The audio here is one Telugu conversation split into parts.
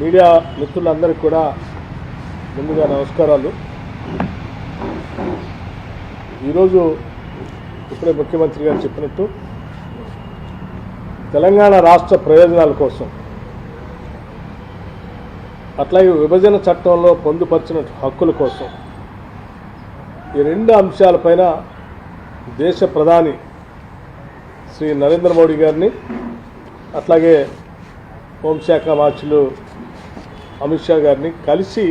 మీడియా మిత్రులందరికీ కూడా ముందుగా నమస్కారాలు. ఈరోజు ఇప్పుడే ముఖ్యమంత్రి గారు చెప్పినట్టు తెలంగాణ రాష్ట్ర ప్రయోజనాల కోసం అట్లాగే విభజన చట్టంలో పొందుపరిచిన హక్కుల కోసం ఈ రెండు అంశాలపైన దేశ ప్రధాని శ్రీ నరేంద్ర మోడీ గారిని అట్లాగే హోంశాఖ మార్చులు అమిత్ షా గారిని కలిసి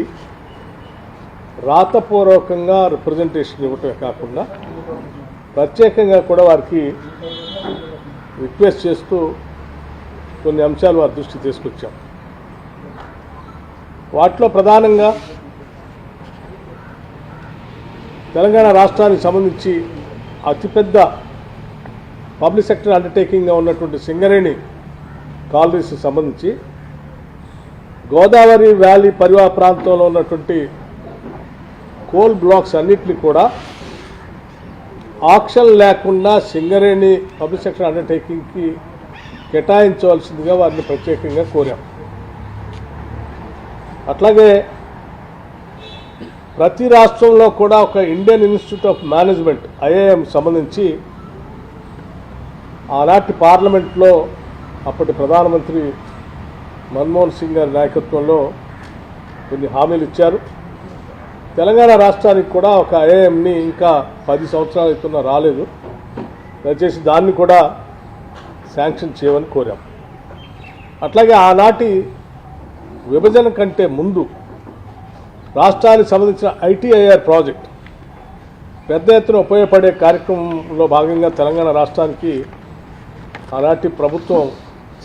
రాతపూర్వకంగా రిప్రజెంటేషన్ ఇవ్వటమే కాకుండా ప్రత్యేకంగా కూడా వారికి రిక్వెస్ట్ చేస్తూ కొన్ని అంశాలు వారి దృష్టి తీసుకొచ్చాం. వాటిలో ప్రధానంగా తెలంగాణ రాష్ట్రానికి సంబంధించి అతిపెద్ద పబ్లిక్ సెక్టర్ అండర్టేకింగ్గా ఉన్నటువంటి సింగరేణి కాలనీస్కి సంబంధించి గోదావరి వ్యాలీ పరివా ప్రాంతంలో ఉన్నటువంటి కోల్ బ్లాక్స్ అన్నిటిని కూడా ఆక్షన్ లేకుండా సింగరేణి పబ్లిక్ సెక్టర్ అండర్టేకింగ్కి కేటాయించవలసిందిగా వారిని ప్రత్యేకంగా కోరాం. అట్లాగే ప్రతి రాష్ట్రంలో కూడా ఒక Indian institute of management IIM సంబంధించి ఆనాటి పార్లమెంట్లో అప్పటి ప్రధానమంత్రి మన్మోహన్ సింగ్ గారి నాయకత్వంలో కొన్ని హామీలు ఇచ్చారు. తెలంగాణ రాష్ట్రానికి కూడా ఒక ఐఏఎంని ఇంకా పది సంవత్సరాలు అవుతున్నా రాలేదు. దయచేసి దాన్ని కూడా శాంక్షన్ చేయమని కోరాం. అట్లాగే ఆనాటి విభజన కంటే ముందు రాష్ట్రానికి సంబంధించిన ఐటీఐఆర్ ప్రాజెక్ట్ పెద్ద ఎత్తున ఉపయోగపడే కార్యక్రమంలో భాగంగా తెలంగాణ రాష్ట్రానికి ఆనాటి ప్రభుత్వం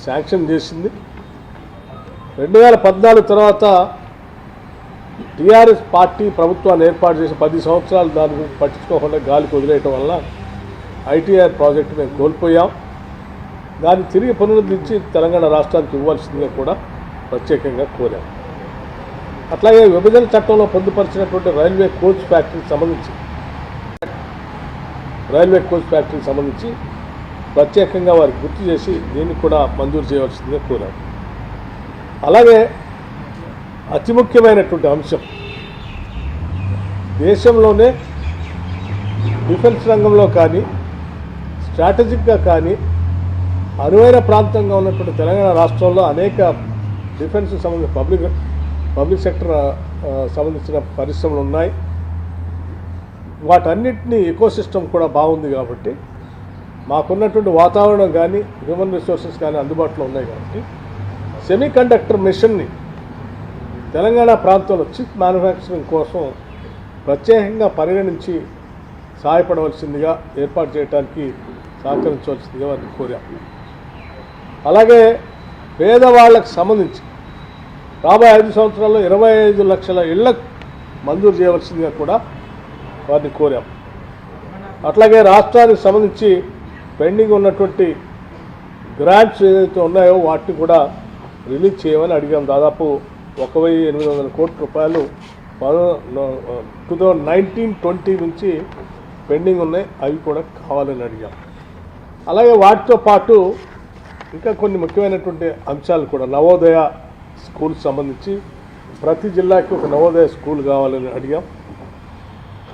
శాంక్షన్ చేసింది. రెండు వేల పద్నాలుగు తర్వాత టీఆర్ఎస్ పార్టీ ప్రభుత్వాన్ని ఏర్పాటు చేసి పది సంవత్సరాలు దాని గురించి పట్టించుకోకుండా గాలికి వదిలేయటం వల్ల ఐటీఆర్ ప్రాజెక్టు మేము కోల్పోయాం. దాన్ని తిరిగి పునరుద్ధరించి తెలంగాణ రాష్ట్రానికి ఇవ్వాల్సిందిగా కూడా ప్రత్యేకంగా కోరాం. అట్లాగే విభజన చట్టంలో పొందుపరిచినటువంటి రైల్వే కోచ్ ఫ్యాక్టరీకి సంబంధించి రైల్వే కోచ్ ఫ్యాక్టరీకి సంబంధించి ప్రత్యేకంగా వారికి గుర్తు చేసి దీన్ని కూడా మంజూరు చేయవలసిందిగా కోరాం. అలాగే అతి ముఖ్యమైనటువంటి అంశం. దేశంలోనే డిఫెన్స్ రంగంలో కానీ స్ట్రాటజిక్గా కానీ అనువైన ప్రాంతంగా ఉన్నటువంటి తెలంగాణ రాష్ట్రంలో అనేక డిఫెన్స్ సంబంధించిన పబ్లిక్ పబ్లిక్ సెక్టర్ సంబంధించిన పరిశ్రమలు ఉన్నాయి. వాటన్నిటినీ ఎకోసిస్టమ్ కూడా బాగుంది కాబట్టి మాకున్నటువంటి వాతావరణం కానీ హ్యూమన్ రిసోర్సెస్ కానీ అందుబాటులో ఉన్నాయి కాబట్టి సెమీ కండక్టర్ మిషన్ని తెలంగాణ ప్రాంతంలో చిప్ మ్యానుఫ్యాక్చరింగ్ కోసం ప్రత్యేకంగా పరిగణించి సహాయపడవలసిందిగా ఏర్పాటు చేయడానికి సహకరించవలసిందిగా వారిని కోరాం. అలాగే పేదవాళ్ళకు సంబంధించి రాబోయే ఐదు సంవత్సరాల్లో ఇరవై ఐదు లక్షల ఇళ్ళకు మంజూరు చేయవలసిందిగా కూడా వారిని కోరాం. అట్లాగే రాష్ట్రానికి సంబంధించి పెండింగ్ ఉన్నటువంటి గ్రాంట్స్ ఏదైతే ఉన్నాయో వాటిని కూడా రిలీజ్ చేయమని అడిగాం. దాదాపు ఒక వెయ్యి ఎనిమిది వందల కోట్ల రూపాయలు టూ థౌజండ్ నైన్టీన్ ట్వంటీ నుంచి పెండింగ్ ఉన్నాయి. అవి కూడా కావాలని అడిగాం. అలాగే వాటితో పాటు ఇంకా కొన్ని ముఖ్యమైనటువంటి అంశాలు కూడా. నవోదయ స్కూల్కి సంబంధించి ప్రతి జిల్లాకి ఒక నవోదయ స్కూల్ కావాలని అడిగాం.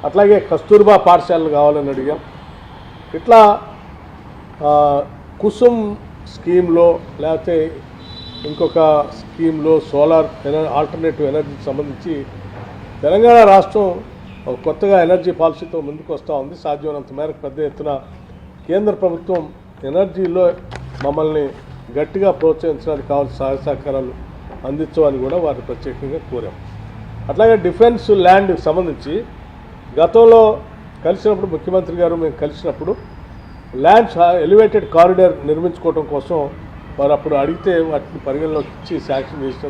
అట్లాగే కస్తూర్బా పాఠశాలలు కావాలని అడిగాం. ఇట్లా కుసుమ్ స్కీమ్లో లేకపోతే ఇంకొక స్కీమ్లో సోలార్ ఎనర్ ఆల్టర్నేటివ్ ఎనర్జీకి సంబంధించి తెలంగాణ రాష్ట్రం ఒక కొత్తగా ఎనర్జీ పాలసీతో ముందుకు వస్తూ ఉంది. సాధ్యమైనంత మేరకు పెద్ద ఎత్తున కేంద్ర ప్రభుత్వం ఎనర్జీలో మమ్మల్ని గట్టిగా ప్రోత్సహించడానికి కావాల్సిన సహాయ సహకారాలు అందించమని కూడా వారిని ప్రత్యేకంగా కోరాం. అట్లాగే డిఫెన్స్ ల్యాండ్ సంబంధించి గతంలో కలిసినప్పుడు ముఖ్యమంత్రి గారు మేము కలిసినప్పుడు ల్యాండ్స్ ఎలివేటెడ్ కారిడార్ నిర్మించుకోవడం కోసం వారు అప్పుడు అడిగితే వాటిని పరిగణలోకి ఇచ్చి శాంక్షన్ చేసిన